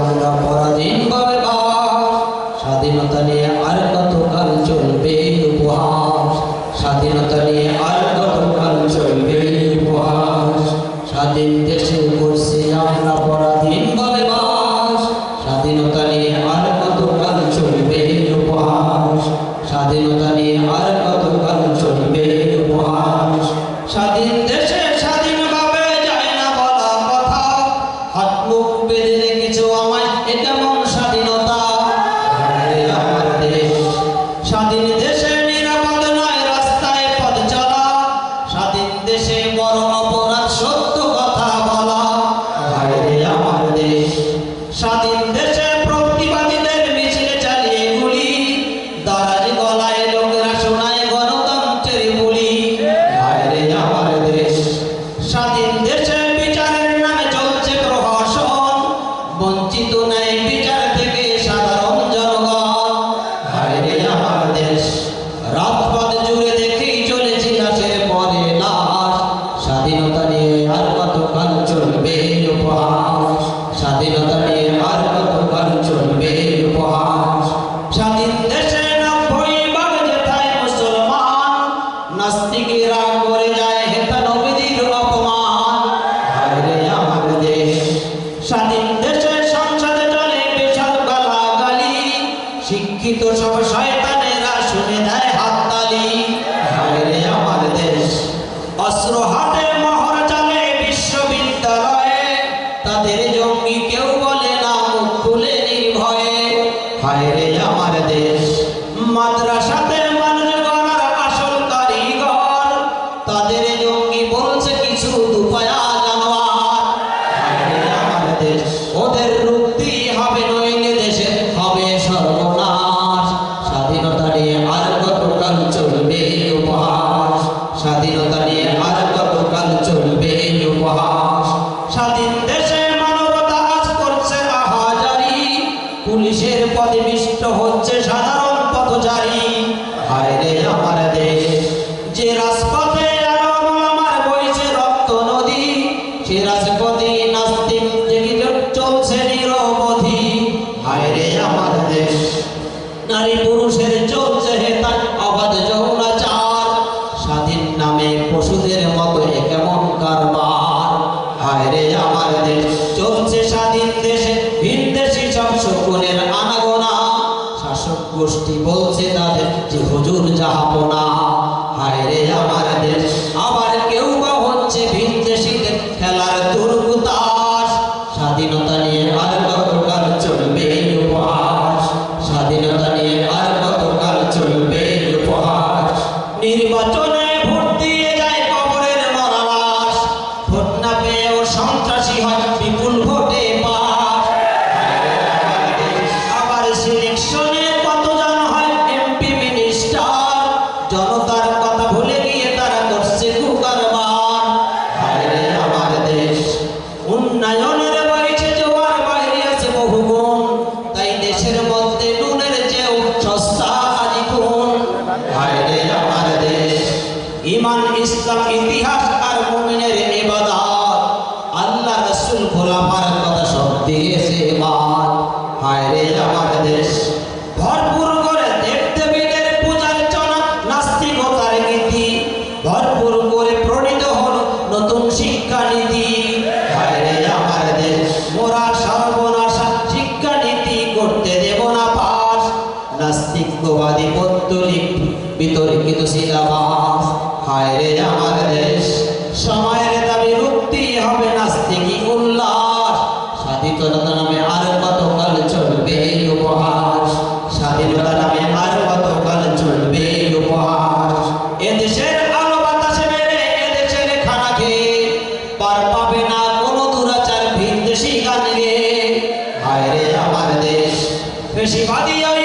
আমরা পরাধীন ভাবে স্বাধীনতা নিয়ে रात আমার দেশ। মাদ্রাসাতে মানুষ গড়ার আসল তাদের জঙ্গি বলছে কিছু দুপায়া জানোয়ার। আমার দেশ। আমার দেশ। চলছে নারী পুরুষের চলছে স্বাধীন নামে পশুদের আমার দেশ। চলছে স্বাধীন দেশে ভিন দেশি সব শকুনের গোষ্ঠী বলছে তাদের যে হুজুর যাহাপনা হায়রে আমার দেশ, আবার কেউ বা হচ্ছে ভিন দেশিদের খেলার দুর্গুতাস। স্বাধীনতা নিয়ে আর চলবে উপহাস? স্বাধীনতা নিয়ে ইমান, ইসলাম, ইতিহাস আর মুমিনের ইবাদত। আল্লাহ রাসূল খোলাফার কথা সব দিয়েছে, ইমান। হায় রে দেশ হায়রে আমার দেশ। সময়ের দাবি রুক্তি হবে নাস্তিকি উল্লাস। স্বাধীনতা নামে আর চলবে এই উপহাস? স্বাধীনতা নামে আর চলবে এই উপহাস? এদেশের আলো বাতাসে এদেশের খানা খেয়ে পার পাবে না কোনো দুরাচার ভিনদেশি গান গেয়ে হায়রে আমার দেশ, বেশিবাদী ওই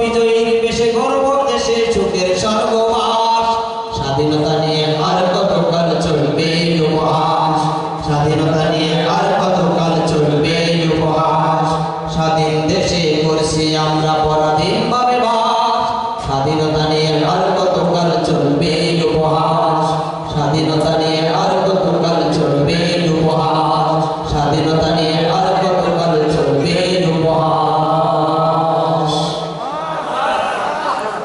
বিজয়ীর